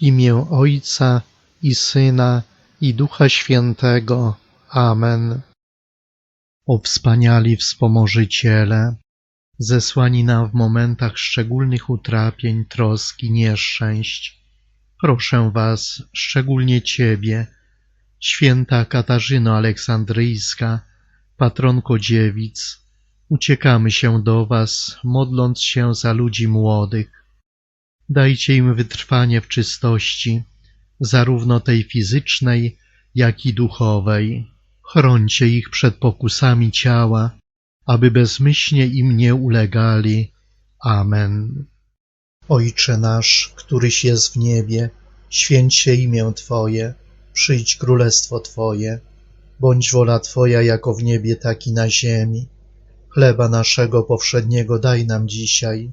imię Ojca i Syna i Ducha Świętego. Amen. O wspaniali wspomożyciele, zesłani nam w momentach szczególnych utrapień, troski, nieszczęść, proszę Was, szczególnie Ciebie, święta Katarzyno Aleksandryjska, patronko dziewic, uciekamy się do Was, modląc się za ludzi młodych. Dajcie im wytrwanie w czystości, zarówno tej fizycznej, jak i duchowej. Chrońcie ich przed pokusami ciała, aby bezmyślnie im nie ulegali. Amen. Ojcze nasz, któryś jest w niebie, święć się imię Twoje, przyjdź królestwo Twoje, bądź wola Twoja jako w niebie, tak i na ziemi. Chleba naszego powszedniego daj nam dzisiaj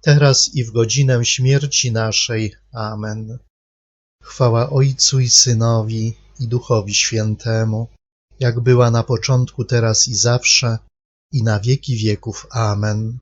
teraz i w godzinę śmierci naszej. Amen. Chwała Ojcu i Synowi i Duchowi Świętemu, jak była na początku, teraz i zawsze, i na wieki wieków. Amen.